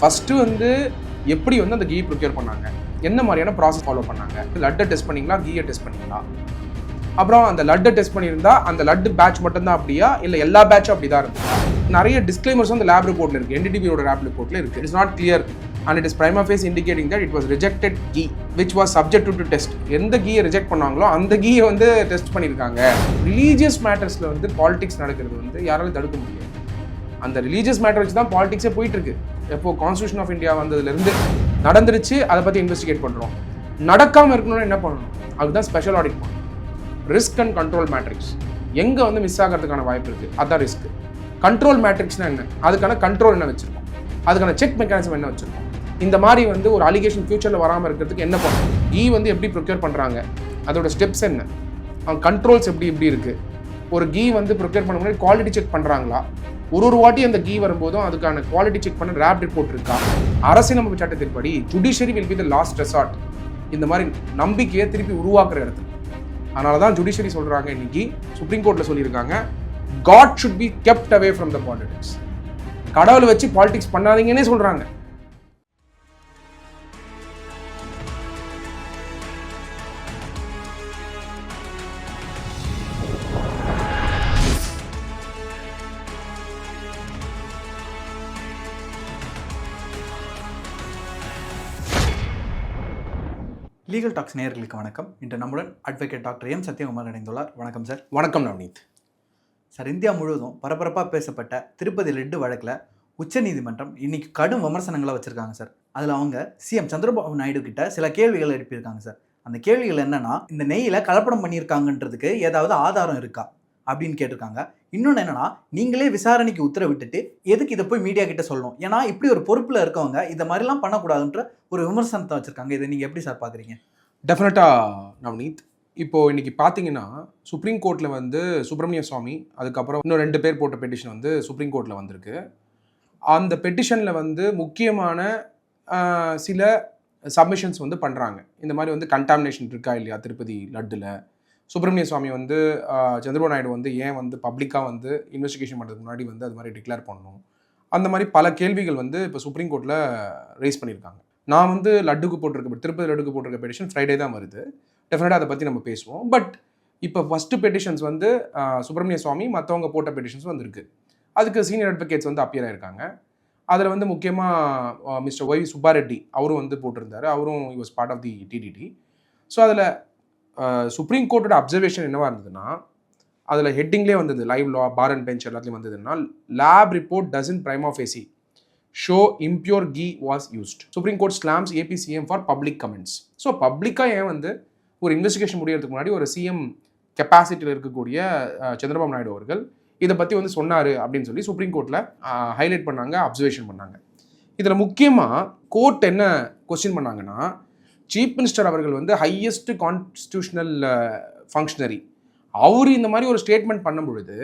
First வந்து எப்படி வந்து அந்த கீ ப்ரிப்பேர் பண்ணாங்க? என்ன மாதிரியான ப்ராசஸ் ஃபாலோ பண்ணாங்க? லட்டை டெஸ்ட் பண்ணீங்களா? கீயை டெஸ்ட் பண்ணிங்களா? அப்புறம் அந்த லட்டை டெஸ்ட் பண்ணியிருந்தா அந்த லட்டு பேட்ச் மட்டும்தான் அப்படியா? இல்லை எல்லா பேட்சும் அப்படி தான் இருந்ததா? நிறைய டிஸ்க்ளைமர்ஸ் வந்து லேப் ரிப்போர்ட்டில் இருக்குது என்டிடிபியோட லேப் ரிப்போர்ட்டில் இருக்குது it's not clear and it is prima facie indicating that it was rejected ghee which was subject to test எந்த கீயை ரிஜெக்ட் பண்ணாங்களோ அந்த கீயை வந்து டெஸ்ட் பண்ணியிருக்காங்க. ரிலீஜியஸ் மேட்டர்ஸில் வந்து பாலிடிக்ஸ் நடக்கிறது வந்து யாராலும் தடுக்க முடியாது. அந்த ரிலீஜியஸ் மேட்டர் வச்சு தான் பாலிடிக்ஸே போயிட்டு இருக்கு எப்போ கான்ஸ்டியூஷன் ஆஃப் இந்தியா வந்ததுலேருந்து நடந்துருச்சு அதை பற்றி இன்வெஸ்டிகேட் பண்ணுறோம் நடக்காமல் இருக்கணும்னு என்ன பண்ணணும்? அதுதான் ஸ்பெஷல் ஆடிட் பண்ணணும் ரிஸ்க் அண்ட் கண்ட்ரோல் மேட்ரிக்ஸ் எங்கே வந்து மிஸ் ஆகிறதுக்கான வாய்ப்பு இருக்குது அதுதான் ரிஸ்க் கண்ட்ரோல் மேட்ரிக்ஸ்னா என்ன? அதுக்கான கண்ட்ரோல் என்ன வச்சுருக்கோம்? அதுக்கான செக் மெக்கானிசம் என்ன வச்சுருக்கோம்? இந்த மாதிரி வந்து ஒரு அலிகேஷன் ஃபியூச்சரில் வராமல் இருக்கிறதுக்கு என்ன பண்ணணும்? ஈ வந்து எப்படி ப்ரொக்யூர் பண்ணுறாங்க அதோட ஸ்டெப்ஸ் என்ன? அவங்க கண்ட்ரோல்ஸ் எப்படி எப்படி இருக்குது ஒரு கீ வந்து ப்ரொக்யூர் பண்ண முன்னாடி குவாலிட்டி செக் பண்ணுறாங்களா ஒரு ஒரு வாட்டி அந்த கீ வரும்போதும் அதுக்கான குவாலிட்டி செக் பண்ண ரேப் ரிப்போர்ட் இருக்கா? அரசியலமைப்பு சட்டத்தின்படி judiciary will be the last resort இந்த மாதிரி நம்பிக்கையை திருப்பி உருவாக்குற இடத்துல. அதனால தான் ஜுடிஷியரி சொல்கிறாங்க இன்னைக்கு. சுப்ரீம் கோர்ட்டில் சொல்லியிருக்காங்க. God should be kept away from the politics கடவுளை வச்சு பாலிடிக்ஸ் பண்ணாதீங்கன்னே சொல்கிறாங்க லீகல் டாக்ஸ் நேயர்களுக்கு வணக்கம். இன்று நம்முடன் அட்வொகேட் டாக்டர் எம் சத்யகுமார் இணைந்துள்ளார். வணக்கம் சார் வணக்கம் நவனீத் சார் இந்தியா முழுவதும் பரபரப்பாக பேசப்பட்ட திருப்பதி லெட்டு வழக்கில் உச்சநீதிமன்றம் இன்னைக்கு கடும் விமர்சனங்களை வச்சிருக்காங்க சார் அதில் அவங்க சிஎம் சந்திரபாபு நாயுடு கிட்ட சில கேள்விகள் எழுப்பியிருக்காங்க சார் அந்த கேள்விகள் என்னன்னா இந்த நெய்யில கலப்படம் பண்ணியிருக்காங்கன்றதுக்கு ஏதாவது ஆதாரம் இருக்கா? அப்படின்னு கேட்டிருக்காங்க. இன்னொன்று என்னன்னா நீங்களே விசாரணைக்கு உத்தரவிட்டுட்டு எதுக்கு இதை போய் மீடியா கிட்ட சொல்லணும்? ஏன்னா இப்படி ஒரு பொறுப்பில் இருக்கவங்க இந்த மாதிரிலாம் பண்ணக்கூடாதுன்ற ஒரு விமர்சனத்தை வச்சுருக்காங்க. இதை நீங்கள் எப்படி சார் பார்க்குறீங்க டெஃபினட்டாக நவனீத் இப்போது இன்னைக்கு பார்த்தீங்கன்னா சுப்ரீம் கோர்ட்டில் வந்து சுப்பிரமணிய சுவாமி அதுக்கப்புறம் இன்னும் ரெண்டு பேர் போட்ட பெட்டிஷன் வந்து சுப்ரீம் கோர்ட்டில் வந்திருக்கு. அந்த பெட்டிஷனில் வந்து முக்கியமான சில சப்மிஷன்ஸ் வந்து பண்ணுறாங்க இந்த மாதிரி வந்து கண்டாமினேஷன் இருக்கா இல்லையா திருப்பதி லட்டில்? சுப்பிரமணிய சுவாமி வந்து சந்திரபாபு நாயுடு வந்து ஏன் வந்து பப்ளிக்காக வந்து இன்வெஸ்டிகேஷன் பண்ணுறதுக்கு முன்னாடி வந்து அது மாதிரி டிக்ளேர் பண்ணணும்? அந்த மாதிரி பல கேள்விகள் வந்து இப்போ சுப்ரீம் கோர்ட்டில் ரைஸ் பண்ணியிருக்காங்க. நான் வந்து லட்டுக்கு போட்டிருக்க திருப்பதி லட்டுக்கு போட்டிருக்க பெட்டிஷன் ஃப்ரைடே தான் வருது. டெஃபினட்டாக அதை பற்றி நம்ம பேசுவோம். பட் இப்போ ஃபஸ்ட்டு பெட்டிஷன்ஸ் வந்து சுப்பிரமணிய சுவாமி மற்றவங்க போட்ட பெட்டிஷன்ஸ் வந்துருக்கு. அதுக்கு சீனியர் அட்வொகேட்ஸ் வந்து அப்பியர் ஆயிருக்காங்க. அதில் வந்து முக்கியமாக மிஸ்டர் ஒய் சுப்பாரெட்டி அவரும் வந்து போட்டிருந்தாரு. அவரும் was part of the TTD so அதில் சுப்ரீம் கோர்ட்டோட அப்சர்வேஷன் என்னவா இருந்ததுன்னா அதில் ஹெட்டிங்லேயே வந்தது live law bar and bench எல்லாத்துலேயும் வந்ததுன்னா lab report doesn't prima facie show impure ghee was used supreme court slams AP CM for public comments so பப்ளிக்காக ஏன் வந்து ஒரு இன்வெஸ்டிகேஷன் முடியறதுக்கு முன்னாடி ஒரு சிஎம் கெப்பாசிட்டியில் இருக்கக்கூடிய சந்திரபாபு நாயுடு அவர்கள் இதை பற்றி வந்து சொன்னார் அப்படின்னு சொல்லி சுப்ரீம் கோர்ட்டில் ஹைலைட் பண்ணாங்க அப்சர்வேஷன் பண்ணாங்க. இதில் முக்கியமாக கோர்ட் என்ன கொஸ்டின் பண்ணாங்கன்னா சீஃப் மினிஸ்டர் அவர்கள் வந்து ஹையஸ்ட் கான்ஸ்டியூஷனல் ஃபங்க்ஷனரி அவர் இந்த மாதிரி ஒரு ஸ்டேட்மெண்ட் பண்ணும் பொழுது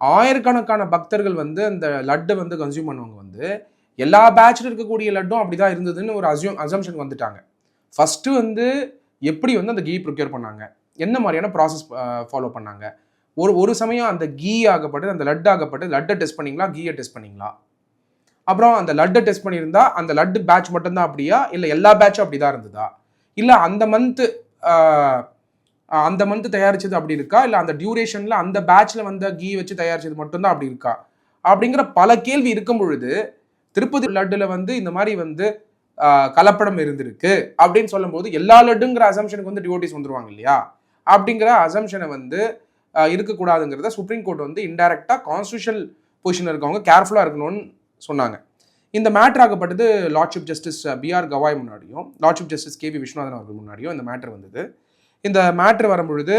ஆயிரக்கணக்கான பக்தர்கள் வந்து அந்த லட்டை வந்து கன்சியூம் பண்ணுவாங்க வந்து எல்லா பேட்சில் இருக்கக்கூடிய லட்டும் அப்படி தான் இருந்ததுன்னு ஒரு அசியூம் அசம்ஷன் வந்துட்டாங்க. ஃபஸ்ட்டு வந்து எப்படி வந்து அந்த கீ ப்ரொக்யூர் பண்ணாங்க? என்ன மாதிரியான ப்ராசஸ் ஃபாலோ uh, பண்ணாங்க? ஒரு ஒரு சமயம் அந்த கீ ஆகப்பட்டது அந்த லட் ஆகப்பட்டது லட்டை டெஸ்ட் பண்ணிங்களா? கீயை டெஸ்ட் பண்ணிங்களா? அப்புறம் அந்த லட்டை டெஸ்ட் பண்ணியிருந்தா அந்த லட்டு பேட்ச் மட்டும்தான் அப்படியா? இல்லை எல்லா பேட்சும் அப்படி தான் இருந்ததா? இல்லை அந்த மந்த்து அந்த மந்த் தயாரிச்சது அப்படி இருக்கா? இல்லை அந்த டியூரேஷனில் அந்த பேட்ச்சில் வந்த கீ வச்சு தயாரிச்சது மட்டும்தான் அப்படி இருக்கா? அப்படிங்கிற பல கேள்வி இருக்கும் பொழுது திருப்பதி லட்டுல வந்து இந்த மாதிரி வந்து கலப்படம் இருந்திருக்கு அப்படின்னு சொல்லும்போது எல்லா லட்டுங்கிற அசம்ஷனுக்கு வந்து டிவோட்டிஸ் வந்துருவாங்க இல்லையா? அப்படிங்கிற அசம்ஷனை வந்து இருக்கக்கூடாதுங்கிறத சுப்ரீம் கோர்ட் வந்து இன்டைரக்டாக கான்ஸ்டியூஷனல் பொசிஷனில் இருக்கவங்க கேர்ஃபுல்லாக இருக்கணும்னு சொன்னாங்க. இந்த மேட்டர் ஆகப்பட்டது லார்ட்ஷிப் ஜஸ்டிஸ் பிஆர் கவாய் முன்னாடியும் lordship justice K V Viswanathan அவர்கள் முன்னாடியும் இந்த மேட்டர் வந்தது. இந்த மேட்ரு வரும்பொழுது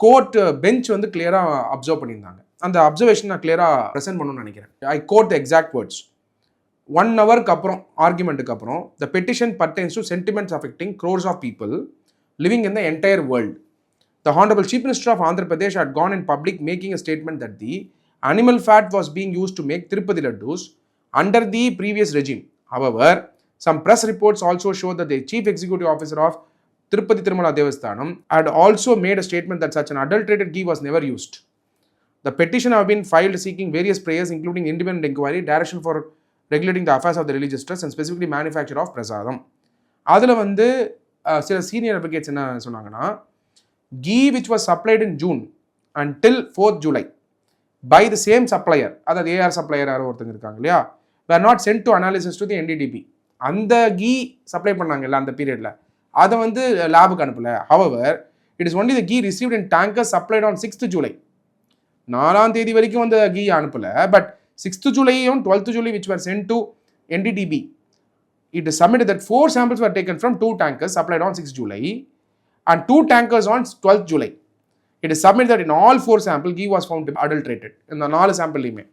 கோர்ட் பெஞ்ச் வந்து கிளியராக அப்சர்வ் பண்ணியிருந்தாங்க. அந்த அப்சர்வேஷன் நான் கிளியராக ப்ரெசென்ட் பண்ணணும்னு நினைக்கிறேன். I quote the exact words one ஹவருக்கு அப்புறம் ஆர்குமெண்ட்டுக்கு அப்புறம் the petition pertains to sentiments affecting crores of people living in the entire world the honourable chief minister of Andhra Pradesh had gone in public making a statement that the animal fat was being used to make Tirupati laddus under the previous regime. However, some press reports also show that the chief executive officer of Tirupati Tirumala Devasthanam had also made a statement that such an adulterated ghee was never used. The petition have been filed seeking various prayers, including independent inquiry, direction for regulating the affairs of the religious trust and specifically manufacture of prasadam அதில் வந்து அஹ், சில senior advocates என்ன சொன்னாங்கன்னா ghee which was supplied in June and till fourth July by the same supplier அதாவது AR supplier யாரோ ஒருத்தங்க இருக்காங்க இல்லையா? Were not sent to analysis to the NDDB அந்த கீ சப்ளை பண்ணாங்கல்ல அந்த பீரியடில் அதை வந்து லேபுக்கு அனுப்பல. However it is only the ghee received in tanker supplied on sixth July நாலாம் தேதி வரைக்கும் அந்த கீ அனுப்பல. But sixth ஜூலையும் twelfth July which were sent to NDDB it is submit that four samples were taken from two tankers supplied on 6 July and two tankers on 12th July. It is submitted that in all four samples, ghee was found to be adulterated. In the நாலு சாம்பிள்லையுமே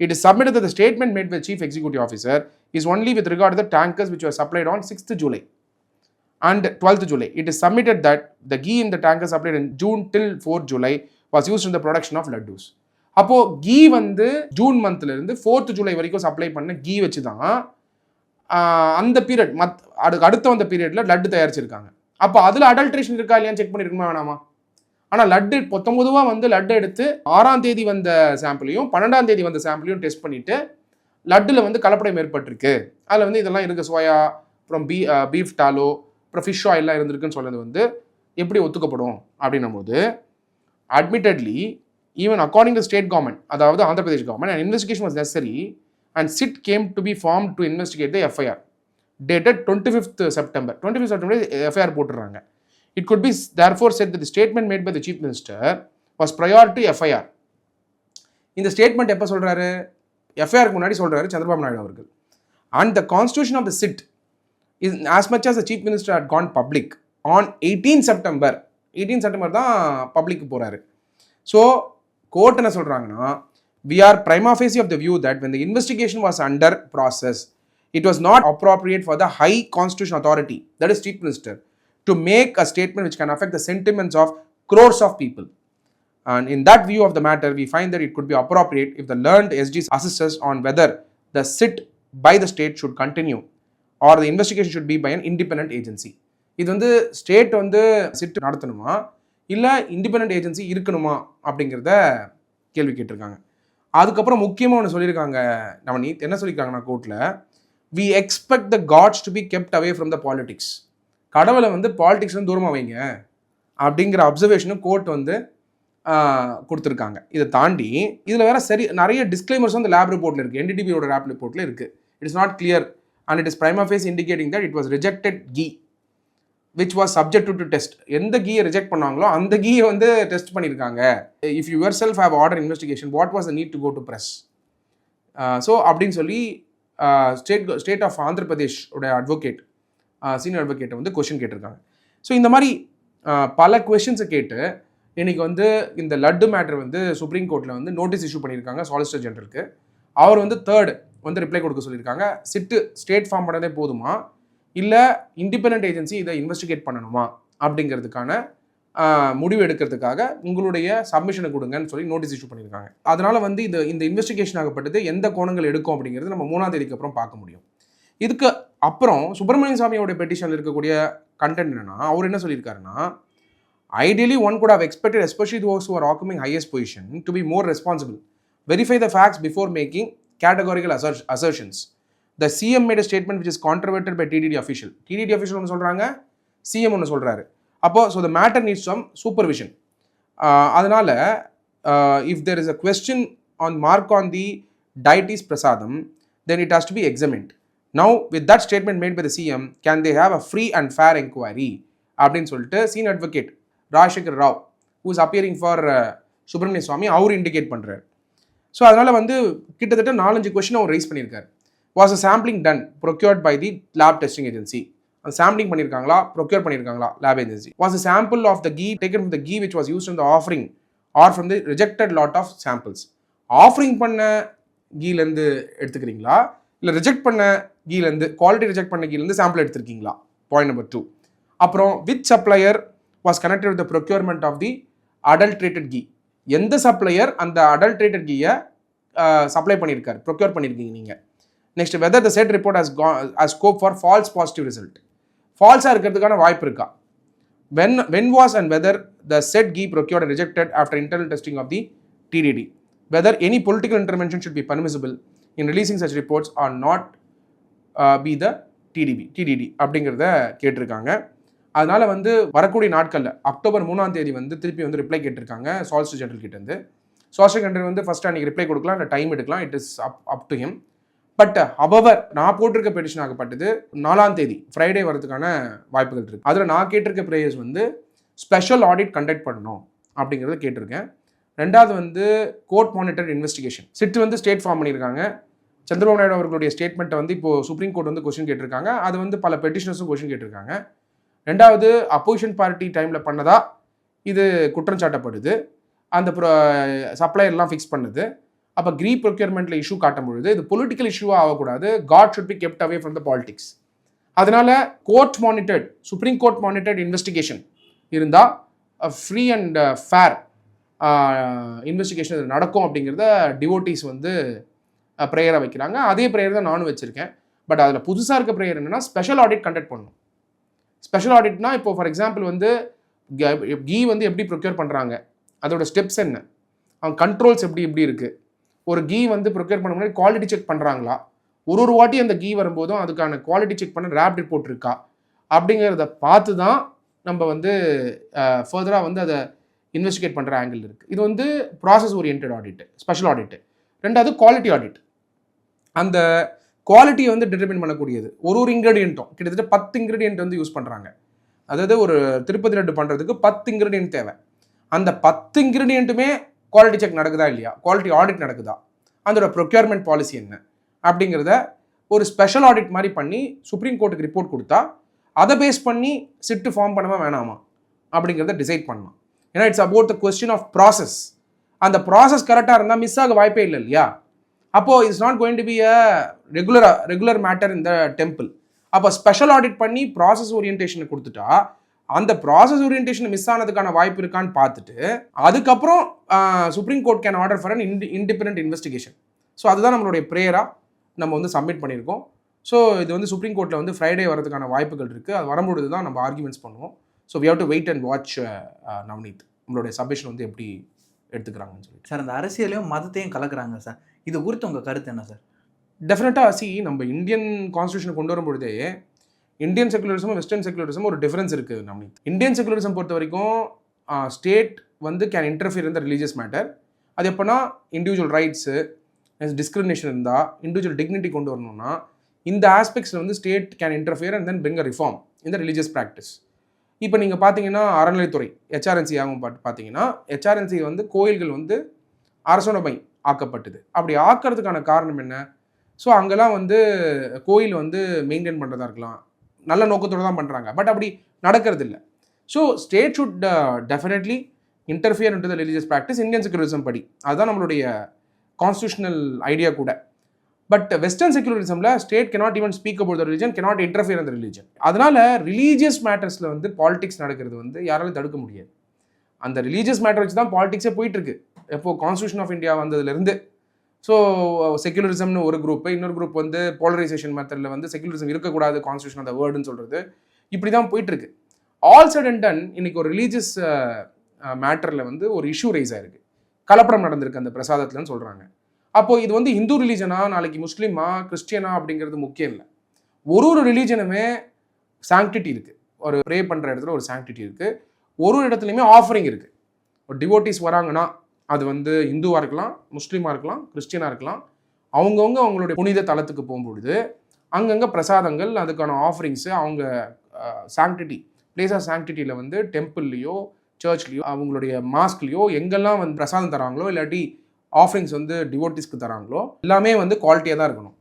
It is submitted that the statement made by the chief executive officer is only with regard to the tankers which were supplied on 6th July and 12th July. It is submitted that the ghee in the tankers supplied in June till 4th July was used in the production of laddus. அப்போ கீ வந்து June மந்த்ல இருந்து fourth July வரைக்கும் supply பண்ண key வச்சு தான் ஆஹ், அந்த period மத் அதுக்கு அடுத்த வந்த பீரியட்ல லட்டு தயாரிச்சிருக்காங்க அப்போ அதில் அடல்ட்ரேஷன் இருக்கா இல்லையான்னு செக் பண்ணிருக்குமா வேணாமா ஆனால் லட்டு பொத்தொம்பதுவா வந்து லட்டு எடுத்து ஆறாம் தேதி வந்த சாம்பிளையும் பன்னெண்டாம் தேதி வந்த சாம்பிளையும் டெஸ்ட் பண்ணிட்டு லட்டில் வந்து கலப்படம் ஏற்பட்டிருக்கு. அதில் வந்து இதெல்லாம் இருக்கு. சோயா அப்புறம் பீ பீஃப் டாலோ அப்புறம் ஃபிஷ் ஆயிலெலாம் இருந்திருக்குன்னு சொன்னது வந்து எப்படி ஒத்துக்கப்படும் அப்படின்னும் போது admittedly even according to state government அதாவது Andhra Pradesh government and investigation was necessary and SIT came to be form to investigate the FIR dated twenty fifth September twenty fifth September FIR போட்டுறாங்க. It could be therefore said the statement made by the chief minister was prior to FIR இந்த statement எப்போ சொல்கிறாரு எஃப்ஐஆருக்கு முன்னாடி சொல்கிறாரு சந்திரபாபு நாயுடு அவர்கள். And the constitution of the SIT is as much as the chief minister had gone public on eighteen September eighteen September தான் public போகிறாரு so court என்ன சொல்கிறாங்கன்னா we are prima of the view that that when the investigation was under process it was not appropriate for the high constitution authority that is chief to make a statement which can affect the sentiments of crores of people and in that view of the matter, we find that it could be appropriate if the learned SGs assist us on whether the sit by the state should continue or the investigation should be by an independent agency. இது வந்து state வந்து chit நடத்தணுமா இல்லை independent agency இருக்கணுமா அப்படிங்கிறத கேள்வி கேட்டிருக்காங்க அதுக்கப்புறம் முக்கியமாக ஒன்று சொல்லியிருக்காங்க நவனீத் என்ன சொல்லியிருக்காங்கன்னா கோர்ட்டில் we expect the gods to be kept away from the politics கடவுளை வந்து பாலிடிக்ஸ்லேருந்து தூரமாக வைங்க அப்படிங்கிற அப்சர்வேஷனும் கோர்ட் வந்து கொடுத்துருக்காங்க. இதை தாண்டி இதில் வேற சரி நிறைய டிஸ்க்ளைமர்ஸ் வந்து லேப் ரிப்போர்ட்டில் இருக்குது என்டிடிபியோட லேப் ரிப்போர்ட்டில் இருக்குது it's not clear and it is prima facie indicating that it was rejected ghee which was subject to test எந்த கீயை ரிஜெக்ட் பண்ணாங்களோ அந்த கீயை வந்து டெஸ்ட் பண்ணியிருக்காங்க. If yourself have order investigation what was the need to go to press so அப்படின்னு சொல்லி state state of Andhra Pradesh உடைய அட்வொகேட் சீனியர் அட்வொகேட்டை வந்து கொஷின் கேட்டிருக்காங்க. ஸோ இந்த மாதிரி பல கொஷின்ஸை கேட்டு இன்றைக்கி வந்து இந்த லட்டு மேட்டர் வந்து சுப்ரீம் கோர்ட்டில் வந்து நோட்டீஸ் இஷ்யூ பண்ணியிருக்காங்க சாலிசிட்டர் ஜெனரலுக்கு அவர் வந்து தேர்ட் வந்து ரிப்ளை கொடுக்க சொல்லியிருக்காங்க. சிட்டு ஸ்டேட் ஃபார்ம் பண்ணதே போதுமா? இல்லை இண்டிபெண்ட் ஏஜென்சி இதை இன்வெஸ்டிகேட் பண்ணணுமா? அப்படிங்கிறதுக்கான முடிவு எடுக்கிறதுக்காக உங்களுடைய சப்மிஷனை கொடுங்கன்னு சொல்லி நோட்டீஸ் இஷ்யூ பண்ணியிருக்காங்க. அதனால் வந்து இது இந்த இன்வெஸ்டிகேஷன் ஆகப்பட்டது எந்த கோணங்கள் எடுக்கும் அப்படிங்கிறது நம்ம மூணாம் தேதிக்கு அப்புறம் பார்க்க முடியும். இதுக்கு அப்புறம் சுப்பிரமணிய சாமியோடைய பெட்டிஷனில் இருக்கக்கூடிய கண்டென்ட் என்னென்னா அவர் என்ன சொல்லியிருக்காருன்னா ideally one could have expected especially those who are occupying highest position to be more responsible verify the facts before making categorical assert assertions the CM made statement which is controverted by TTD official TTD official ஒன்று சொல்கிறாங்க CM ஒன்று சொல்கிறாரு அப்போ so the matter needs some supervision அதனால் if there is a question on mark on the deities prasadam then it has to be examined now with that statement made by the CM can they have a free and fair enquiry அப்படின்னு சொல்லிட்டு senior advocate Rajasekhar Rao who's appearing for Subramanian Swamy our indicate பண்ணுறாரு so அதனால் வந்து கிட்டத்தட்ட நாலஞ்சு question அவர் raise பண்ணியிருக்காரு. Was a sampling done procured by the lab testing agency அந்த சாம்பிளிங் பண்ணியிருக்காங்களா? ப்ரொக்யூர் பண்ணியிருக்காங்களா? Lab agency was a sample of the ghee taken from the ghee which was use in the offering are from the rejected lot of samples offering பண்ண கீலேருந்து எடுத்துக்கிறீங்களா? இல்லை reject பண்ண கீலேருந்து quality reject பண்ண கீலேருந்து sample எடுத்திருக்கீங்களா? Point number two அப்புறம் with supplier was connected with the procurement of the adulterated ghee எந்த சப்ளையர் அந்த அடல்ட்ரேட்டட் கீயை சப்ளை பண்ணியிருக்காரு? ப்ரொக்யூர் பண்ணியிருக்கீங்க நீங்கள் next whether the said report has has scope for false positive result ஃபால்ஸாக இருக்கிறதுக்கான வாய்ப்பு இருக்கா? When when was and whether the said ghee procured rejected after internal testing of the TTD whether any political political should be be in releasing such reports are not be the TDP TTD அப்படிங்கிறத கேட்டிருக்காங்க. அதனால் வந்து வரக்கூடிய நாட்களில் October மூணாம் தேதி வந்து திருப்பி வந்து ரிப்ளை கேட்டிருக்காங்க சால்ஸ்டர் ஜெனரல் கிட்டேருந்து சால்ஸ்டர் சால்ஸ்ட் ஜெனரல் வந்து ஃபர்ஸ்ட் அன்னைக்கு ரிப்ளை கொடுக்கலாம் இல்லை டைம் எடுக்கலாம் it is up up to him but however நான் போட்டிருக்க பெட்டிஷன் ஆகப்பட்டது நாலாம் தேதி ஃப்ரைடே வரதுக்கான வாய்ப்புகள் இருக்கு. அதில் நான் கேட்டிருக்க ப்ரேயர்ஸ் வந்து ஸ்பெஷல் ஆடிட் கண்டக்ட் பண்ணணும் அப்படிங்கிறத கேட்டிருக்கேன். ரெண்டாவது வந்து கோர்ட் மானிட்டர் இன்வெஸ்டிகேஷன் சிட்டு வந்து ஸ்டேட் ஃபார்ம் பண்ணியிருக்காங்க. சந்திரபாபு நாயுடு அவர்களுடைய ஸ்டேட்மெண்ட்டை வந்து இப்போ சுப்ரீம் கோர்ட் வந்து கொஸ்டின் கேட்டிருக்காங்க. அது வந்து பல பெட்டிஷனர்ஸும் கொஸ்டின் கேட்டிருக்காங்க. ரெண்டாவது அப்போசிஷன் பார்ட்டி டைமில் பண்ணதா? இது குற்றம் சாட்டப்படுது. அந்த சப்ளையர்லாம் ஃபிக்ஸ் பண்ணுது. அப்போ க்ரீ ப்ரொக்யூர்மெண்ட்டில் இஷ்யூ காட்டும் பொழுது இது பொலிட்டிக்கல் இஷ்யூவாக ஆகக்கூடாது. God should be kept away from the politics அதனால court monitored supreme court monitored investigation இருந்தால் ஃப்ரீ அண்ட் ஃபேர் இன்வெஸ்டிகேஷன் நடக்கும் அப்படிங்கிறத டிவோட்டிஸ் வந்து ப்ரேயரை வைக்கிறாங்க. அதே ப்ரேயர் தான் நானும் வச்சுருக்கேன். பட் அதில் புதுசாக இருக்க ப்ரேயர் என்னன்னா ஸ்பெஷல் ஆடிட் கண்டக்ட் பண்ணணும். ஸ்பெஷல் ஆடிட்னா இப்போ ஃபார் எக்ஸாம்பிள் வந்து கீ வந்து எப்படி ப்ரொக்யூர் பண்ணுறாங்க அதோட ஸ்டெப்ஸ் என்ன? அவங்க கண்ட்ரோல்ஸ் எப்படி எப்படி இருக்குது ஒரு கீ வந்து ப்ரொக்யூர் பண்ண முன்னாடி குவாலிட்டி செக் பண்ணுறாங்களா ஒரு ஒரு வாட்டி அந்த கீ வரும்போதும் அதுக்கான குவாலிட்டி செக் பண்ண ரேப் ரிப்போர்ட் இருக்கா? அப்படிங்கிறத பார்த்து தான் நம்ம வந்து ஃபர்தராக வந்து அதை இன்வெஸ்டிகேட் பண்ணுற ஆங்கிள் இருக்குது இது வந்து ப்ராசஸ் ஓரியன்ட் ஆடிட்டு ஸ்பெஷல் ஆடிட்டு ரெண்டாவது குவாலிட்டி ஆடிட் அந்த குவாலிட்டியை வந்து டிட்டர்மின் பண்ணக்கூடியது. ஒரு ஒரு இன்க்ரீடியண்ட்டும் கிட்டத்தட்ட பத்து இன்க்ரீடியண்ட் வந்து யூஸ் பண்ணுறாங்க அதாவது ஒரு திருப்பதி லட்டு பண்ணுறதுக்கு பத்து இன்க்ரீடியன்ட் தேவை. அந்த பத்து இன்க்ரீடியண்ட்டுமே குவாலிட்டி செக் நடக்குதா இல்லையா? குவாலிட்டி ஆடிட் நடக்குதா? அதோட ப்ரொக்யூர்மெண்ட் பாலிசி என்ன? அப்படிங்கிறத ஒரு ஸ்பெஷல் ஆடிட் மாதிரி பண்ணி சுப்ரீம் கோர்ட்டுக்கு ரிப்போர்ட் கொடுத்தா அதை பேஸ் பண்ணி சிட்டு ஃபார்ம் பண்ணவா வேணாமா? அப்படிங்கிறத டிசைட் பண்ணலாம். ஏன்னா it's about the question of process அந்த ப்ராசஸ் கரெக்டாக இருந்தால் மிஸ் ஆக வாய்ப்பே இல்லை இல்லையா? அப்போது it's not going to be a regular regular matter இந்த டெம்பிள் அப்போ ஸ்பெஷல் ஆடிட் பண்ணி ப்ராசஸ் ஓரியன்டேஷனை கொடுத்துட்டா அந்த ப்ராசஸ் ஓரியன்டேஷன் மிஸ் ஆனதுக்கான வாய்ப்பு இருக்கான்னு பார்த்துட்டு அதுக்கப்புறம் supreme court can order for an indie independent investigation so அதுதான் நம்மளுடைய ப்ரேயராக நம்ம வந்து சப்மிட் பண்ணியிருக்கோம். ஸோ இது வந்து சுப்ரீம் கோர்ட்டில் வந்து ஃப்ரைடே வரதுக்கான வாய்ப்புகள் இருக்குது அது வரும்பொழுது தான் நம்ம ஆர்குமெண்ட்ஸ் பண்ணுவோம். So we have to wait and watch Navneet நம்மளுடைய சப்மிஷன் வந்து எப்படி எடுத்துக்கிறாங்கன்னு சொல்லிட்டு. சார் அந்த அரசியலையும் மதத்தையும் கலக்குறாங்க சார். இது குறித்து உங்கள் கருத்து என்ன சார்? டெஃபினட்டாக சி நம்ம இந்தியன் கான்ஸ்டியூஷன் கொண்டு வரும்பொழுதே இந்தியன் செகுலரிசமும் வெஸ்டர்ன் செகுலரிசம் ஒரு டிஃபரன்ஸ் இருக்குது நவனீத் இந்தியன் செகுலரிசம் பொறுத்த வரைக்கும் ஸ்டேட் வந்து கேன் இன்டர்ஃபியர் இந்த ரிலீஜியஸ் மேட்டர் அது எப்போனா இண்டிவிஜுவல் ரைட்ஸு டிஸ்கிரிமினேஷன் இருந்தால் இண்டிவிஜுவல் டிக்னிட்டி கொண்டு வரணும்னா இந்த ஆஸ்பெக்ட்ஸில் வந்து state can interfere and then bring a reform இந்த ரிலீஜியஸ் ப்ராக்டிஸ் இப்போ நீங்கள் பார்த்தீங்கன்னா அறநிலைத்துறை ஹெச்ஆர்என்சி ஆகும் பார்த்து பார்த்தீங்கன்னா ஹெச்ஆர்என்சி வந்து கோயில்கள் வந்து அரசுடைமை ஆக்கப்பட்டது. அப்படி ஆக்கிறதுக்கான காரணம் என்ன? ஸோ அங்கெல்லாம் வந்து கோயில் வந்து மெயின்டைன் பண்ணுறதா இருக்கலாம். நல்ல நோக்கத்தோடு தான் பண்ணுறாங்க பட் அப்படி நடக்கிறது இல்லை so state should definitely interfere into the religious practice Indian secularism படி. அதுதான் நம்மளுடைய கான்ஸ்டியூஷனல் ஐடியா கூட. But western செக்குலரிசமில் state cannot even speak about the religion cannot interfere அந்த ரிலிஜன் அதனால ரிலீஜியஸ் மேட்டர்ஸில் வந்து பாலிடிக்ஸ் நடக்கிறது வந்து யாராலும் தடுக்க முடியாது. அந்த ரிலீஜியஸ் மேட்டர் வச்சு தான் பாலிடிக்ஸே போயிட்டு இருக்கு எப்போ கான்ஸ்டியூஷன் ஆஃப் இந்தியா வந்ததுலேருந்து. ஸோ செக்குலரிசம்னு ஒரு குரூப் இன்னொரு குரூப் வந்து போலரைசேஷன் மெத்தடில் வந்து செக்குலரிசம் இருக்கக்கூடாது கான்ஸ்டியூஷன் அந்த வேர்டுன்னு சொல்கிறது இப்படி தான் போயிட்டு இருக்கு ஆல் சட் அண்ட் டன் இன்னைக்கு ஒரு ரிலீஜியஸ் மேட்டரில் வந்து ஒரு இஷ்யூ ரைஸ் ஆயிருக்கு. கலப்படம் நடந்திருக்கு அந்த பிரசாதத்துலன்னு சொல்கிறாங்க அப்போ இது வந்து இந்து ரிலீஜனா நாளைக்கு முஸ்லீமா கிறிஸ்டியனா அப்படிங்கிறது முக்கியம் இல்லை. ஒரு ஒரு ரிலீஜனுமே சாங்டிட்டி இருக்கு. ஒரு ப்ரே பண்ணுற இடத்துல ஒரு சாங்டிட்டி இருக்கு. ஒரு ஒரு இடத்துலையுமே ஆஃபரிங் இருக்கு. ஒரு டிவோட்டிஸ் வராங்கன்னா அது வந்து இந்துவாக இருக்கலாம் முஸ்லீமாக இருக்கலாம் கிறிஸ்டியனாக இருக்கலாம் அவங்கவுங்க அவங்களுடைய புனித தலத்துக்கு போகும்பொழுது அங்கங்கே பிரசாதங்கள் அதுக்கான ஆஃபரிங்ஸு அவங்க சாங்டிட்டி பிளேஸ் ஆஃப் சாங்டிட்டியில் வந்து டெம்பிள்லேயோ சர்ச்லேயோ அவங்களுடைய மாஸ்க்லேயோ எங்கெல்லாம் வந்து பிரசாதம் தராங்களோ இல்லாட்டி ஆஃபரிங்ஸ் வந்து டிவோட்டிஸ்க்கு தராங்களோ எல்லாமே வந்து குவாலிட்டியாக தான் இருக்கணும்.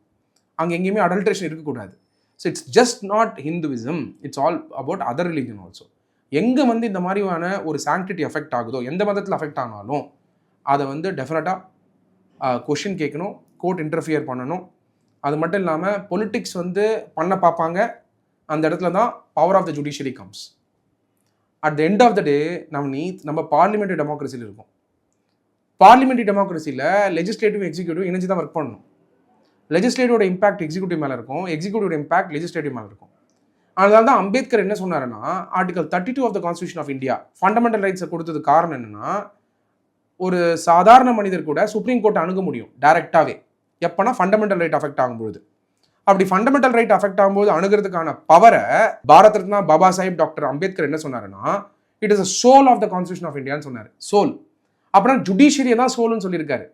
அங்கே எங்கேயுமே அடல்ட்ரேஷன் இருக்கக்கூடாது. So it's just not Hinduism it's all about other religion also எங்கே வந்து இந்த மாதிரியான ஒரு சாங்டிட்டி அஃபெக்ட் ஆகுதோ எந்த மதத்தில் அஃபெக்ட் ஆனாலும் அதை வந்து டெஃபினட்டாக கொஷின் கேட்கணும் கோர்ட் இன்டர்ஃபியர் பண்ணணும். அது மட்டும் இல்லாமல் பொலிட்டிக்ஸ் வந்து பண்ண பார்ப்பாங்க. அந்த இடத்துல தான் power of the judiciary comes at the end of the day நம்ம நீ நம்ம பார்லிமெண்ட்ரி டெமோக்ரஸியில் இருக்கும். பார்லிமெண்ட்ரி டெமோக்ரஸியில் லெஜிஸ்லேட்டிவ் எக்ஸிக்யூட்டிவ் இணைஞ்சு தான் ஒர்க் பண்ணணும். லெஜிஸ்லேட்டிவோட இம்பாக்ட் எக்ஸிக்யூட்டிவ் மேலே இருக்கும். எக்ஸிக்யூட்டிவோட இம்பாக்ட் லெஜிஸ்லேட்டிவ் மேலே இருக்கும். அதனால தான் அம்பேத்கர் என்ன சொன்னாருன்னா article thirty two of the constitution of India fundamental ரைட்ஸை கொடுத்தது காரணம் என்னென்னா ஒரு சாதாரண மனிதர் கூட சுப்ரீம் கோர்ட்டை அணுக முடியும் டைரெக்டாகவே எப்போனா ஃபண்டமெண்டல் ரைட் அஃபெக்ட் ஆகும்போது அப்படி ஃபண்டமெண்டல் ரைட் அஃபெக்ட் ஆகும்போது அணுகிறதுக்கான பவரை பாரத் ரத்னா பாபா சாஹிப் டாக்டர் அம்பேத்கர் என்ன சொன்னாருன்னா it is a soul of the constitution of இந்தியான்னு சொன்னார். சோல் அப்புறம் ஜுடிஷியரியை தான் சோலுன்னு சொல்லியிருக்காரு.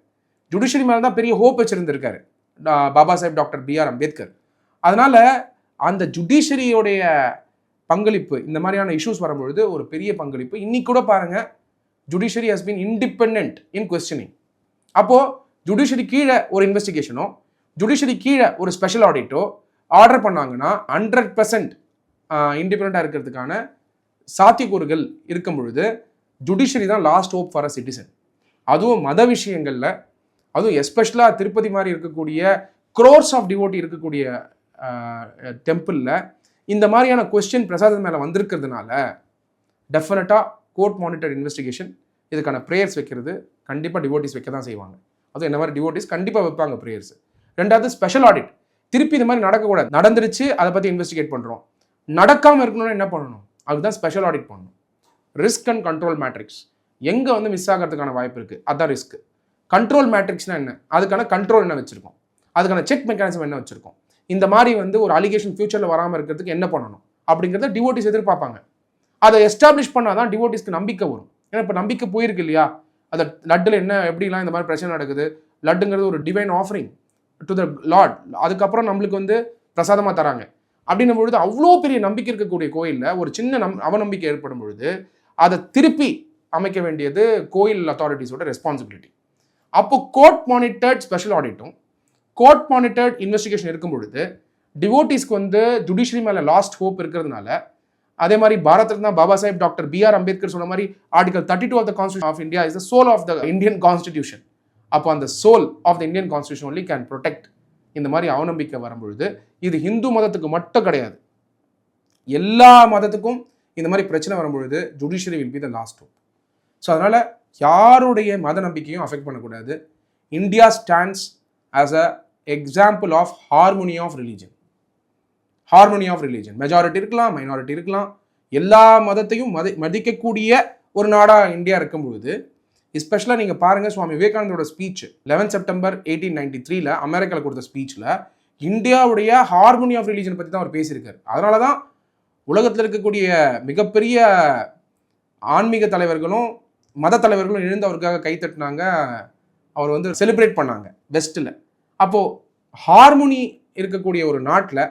ஜுடிஷியரி மேலே தான் பெரிய hope வச்சிருந்திருக்காரு. Baba Sahib doctor B R Ambedkar. அதனால் அந்த ஜுடிஷியரியோடைய பங்களிப்பு இந்த மாதிரியான இஷ்யூஸ் வரும்பொழுது ஒரு பெரிய பங்களிப்பு. இன்னைக்கு கூட பாருங்க judiciary has been independent in questioning அப்போது ஜுடிஷியரி கீழே ஒரு இன்வெஸ்டிகேஷனோ ஜுடிஷியரி கீழே ஒரு ஸ்பெஷல் ஆடிட்டோ ஆர்டர் பண்ணாங்கன்னா ஹண்ட்ரட் பர்சன்ட் இண்டிபெண்ட்டாக இருக்கிறதுக்கான சாத்தியக்கூறுகள் இருக்கும் பொழுது ஜுடிஷரி தான் last hope for a citizen அதுவும் மத விஷயங்களில் அதுவும் எஸ்பெஷலாக திருப்பதி மாதிரி இருக்கக்கூடிய க்ரோர்ஸ் ஆஃப் டிவோட்டி இருக்கக்கூடிய டெம்பிளில் இந்த மாதிரியான கொஸ்டின் பிரசாதம் மேலே வந்திருக்கிறதுனால டெஃபினட்டாக கோர்ட் மானிட்டர் இன்வெஸ்டிகேஷன் இதுக்கான ப்ரேயர்ஸ் வைக்கிறது கண்டிப்பாக டிவோட்டிஸ் வைக்க தான் செய்வாங்க. அதுவும் என்ன மாதிரி டிவோட்டிஸ் கண்டிப்பாக வைப்பாங்க ப்ரேயர்ஸ் ரெண்டாவது ஸ்பெஷல் ஆடிட் திருப்பி இந்த மாதிரி நடக்கக்கூடாது. நடந்துருச்சு அதை பற்றி இன்வெஸ்டிகேட் பண்ணுறோம் நடக்காமல் இருக்கணும்னா என்ன பண்ணணும்? அதுதான் ஸ்பெஷல் ஆடிட் பண்ணணும். ரிஸ்க் அண்ட் கண்ட்ரோல் மேட்ரிக்ஸ் எங்கே வந்து மிஸ் ஆகிறதுக்கான வாய்ப்பு இருக்குது அதான் ரிஸ்க் கண்ட்ரோல் மேட்ரிக்ஸ்னால் என்ன? அதுக்கான கண்ட்ரோல் என்ன வச்சுருக்கோம்? அதுக்கான செக் மெக்கானிசம் என்ன வச்சுருக்கோம்? இந்த மாதிரி வந்து ஒரு அலிகேஷன் ஃபியூச்சரில் வராமல் இருக்கிறதுக்கு என்ன பண்ணணும்? அப்படிங்கிறத டிவோட்டிஸ் எதிர்பார்ப்பாங்க. அதை எஸ்டாப்ளிஷ் பண்ணால் தான் டிவோட்டிஸ்க்கு நம்பிக்கை வரும். ஏன்னா இப்போ நம்பிக்கை போயிருக்கு இல்லையா? அந்த லட்டில் என்ன எப்படிலாம் இந்த மாதிரி பிரச்சனை நடக்குது? லட்டுங்கிறது ஒரு divine offering to the lord அதுக்கப்புறம் நம்மளுக்கு வந்து பிரசாதமாக தராங்க. அப்படின்னும் பொழுது அவ்வளோ பெரிய நம்பிக்கை இருக்கக்கூடிய கோயிலில் ஒரு சின்ன நம் அவநம்பிக்கை ஏற்படும் பொழுது அதை திருப்பி அமைக்க வேண்டியது கோயில் அத்தாரிட்டிஸோட ரெஸ்பான்சிபிலிட்டி அப்போ கோர்ட் மானிட்டர்ட் ஸ்பெஷல் ஆடிட்டும் கோர்ட் மானிட்டர்ட் இன்வெஸ்டிகேஷன் இருக்கும் பொழுது டிவோட்டிஸ்க்கு வந்து ஜுடிஷியரி மேலே லாஸ்ட் ஹோப் இருக்கிறதுனால அதே மாதிரி Bharat Ratna Baba Sahib doctor B R Ambedkar சொன்ன மாதிரி article thirty two of the constitution of India is the soul of the Indian constitution அப்போ அந்த soul of the Indian constitution only can protect இந்த மாதிரி அவநம்பிக்கை வரும்பொழுது இது ஹிந்து மதத்துக்கு மட்டும் கிடையாது. எல்லா மதத்துக்கும் இந்த மாதிரி பிரச்சனை வரும்பொழுது judiciary will be the last hope so அதனால் யாருடைய மத நம்பிக்கையும் அஃபெக்ட் பண்ணக்கூடாது. India stands as a example of harmony of religion harmony of religion majority இருக்கலாம் மைனாரிட்டி இருக்கலாம். எல்லா மதத்தையும் மதி மதிக்கக்கூடிய ஒரு நாடாக இந்தியா இருக்கும் பொழுது எஸ்பெஷலாக நீங்கள் பாருங்கள் Swami விவேகானந்தோட speech eleven September eighteen ninety த்ரீல அமெரிக்காவில் கொடுத்த ஸ்பீச்சில் இந்தியாவுடைய ஹார்மோனி ஆஃப் ரிலீஜன் பற்றி தான் அவர் பேசியிருக்காரு. அதனால தான் உலகத்தில் இருக்கக்கூடிய மிகப்பெரிய ஆன்மீக தலைவர்களும் மத தலைவர்களும் எழுந்து அவருக்காக கைத்தட்டினாங்க அவர் வந்து செலிப்ரேட் பண்ணாங்க வெஸ்ட்டில் அப்போது ஹார்மோனி இருக்கக்கூடிய ஒரு நாட்டில்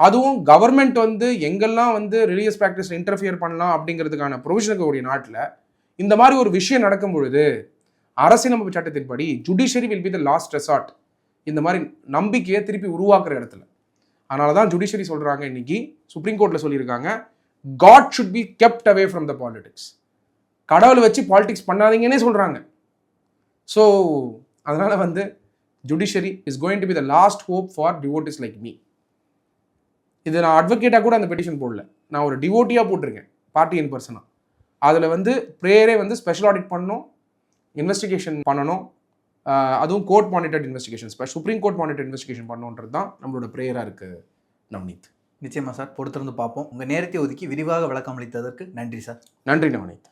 அதுவும் கவர்மெண்ட் வந்து எங்கெல்லாம் வந்து ரிலீஜியஸ் ப்ராக்டிஸ் இன்டர்ஃபியர் பண்ணலாம் அப்படிங்கிறதுக்கான ப்ரொவிஷன் இருக்கக்கூடிய நாட்டில் இந்த மாதிரி ஒரு விஷயம் நடக்கும் பொழுது அரசியலமைப்பு சட்டத்தின்படி judiciary will be the last resort இந்த மாதிரி நம்பிக்கையை திருப்பி உருவாக்குற இடத்துல. அதனால தான் ஜுடிஷியரி சொல்கிறாங்க இன்னைக்கு சுப்ரீம் கோர்ட்டில் சொல்லியிருக்காங்க god should be kept away from the politics கடவுளை வச்சு பாலிடிக்ஸ் பண்ணாதீங்கன்னே சொல்கிறாங்க ஸோ அதனால் வந்து judiciary is going to be the last hope for devotees like me இது நான் அட்வொகேட்டாக கூட அந்த பெட்டிஷன் போடல. நான் ஒரு டிவோட்டியாக போட்டிருக்கேன் பார்ட்டி இன் பர்சனாக அதில் வந்து ப்ரேயரே வந்து ஸ்பெஷல் ஆடிட் பண்ணணும் இன்வெஸ்டிகேஷன் பண்ணணும் அதுவும் court monitored investigation supreme court monitor investigation பண்ணணுன்றது தான் நம்மளோட ப்ரேயராக இருக்குது நவநீத். நிச்சயமா சார். பொறுத்திருந்து பார்ப்போம். உங்கள் நேரத்தை ஒதுக்கி விரிவாக விளக்கம் அளித்ததற்கு நன்றி சார். நன்றி நவநீத்.